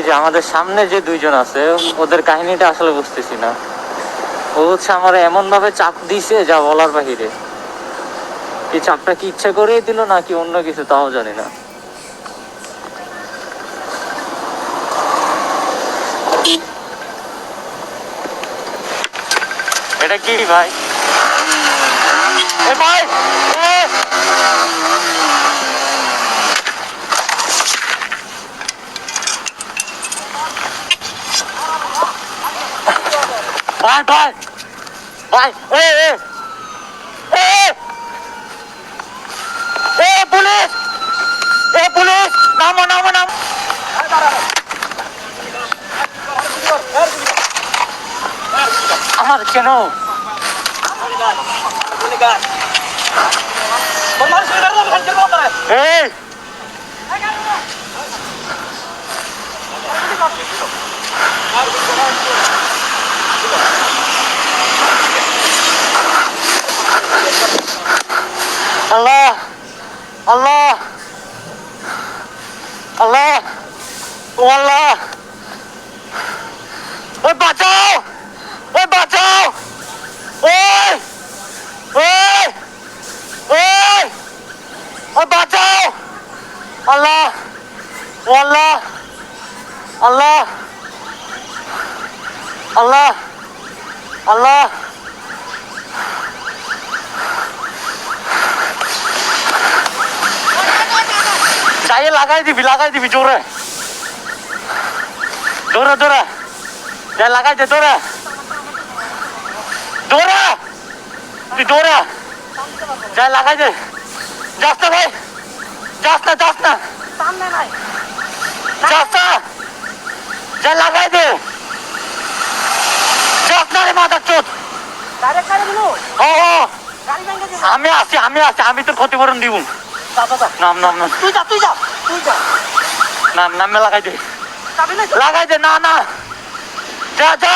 এই যে আমাদের সামনে যে দুইজন আছে, ওদের কাহিনীটা আসলে বুঝতেছি না। ও হচ্ছে আমার এমন ভাবে চাপ দিছে যা বলার বাহিরে। কি চাপটা কি ইচ্ছা করেই দিল নাকি অন্য কিছু তাও জানি না। এটা কি ভাই? ভাই! ভাই ভাই ভাই, এ এ এ এ পুলিশ এ, পুলিশ, নামো নামো নামো। আমার কেন? এই 阿拉，阿拉，阿拉，阿拉，喂，把招，喂，把招，喂，喂，喂，喂，把招，阿拉，阿拉，阿拉，阿拉，阿拉。Allah. চাইয়ে লাগাই দিবি লাগাই দিবি জোরে। জোরে জোরে। যাই লাগাই দে জোরে। জোরে। তুই জোরে। যাই লাগাই দে। যাস না ভাই। যাস না যাস না। যাস না। যাই লাগাই দে। যাস না রে মাথার চোট ও ও, আমি আছি আমি আছি আমি তোর ক্ষতিপূরণ দিব। যা যা যা। নাম নাম নাম। তুই যা তুই যা। যা নাম লাগাই দে না লাগাই দে না না। যা যা।